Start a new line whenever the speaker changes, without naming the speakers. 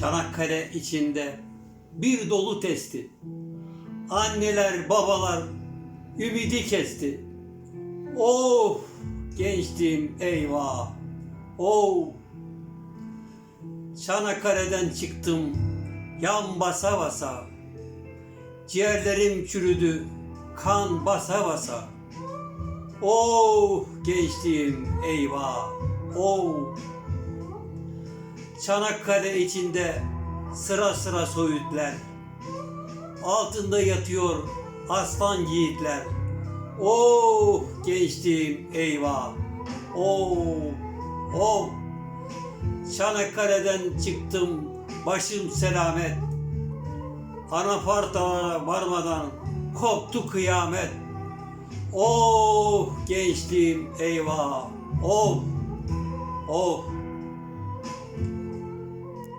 Çanakkale içinde bir dolu testi. Anneler, babalar ümidi kesti. Of gençliğim eyvah. Oh Çanakkale'den çıktım yan basa basa. Ciğerlerim çürüdü kan basa basa. Oh gençliğim eyvah. Oh Çanakkale içinde sıra sıra soyutlar. Altında yatıyor aslan yiğitler. Oh gençliğim eyvah. Oh oh Çanakkale'den çıktım başım selamet. Anafartalara varmadan koptu kıyamet. Oh gençliğim eyvah. Oh oh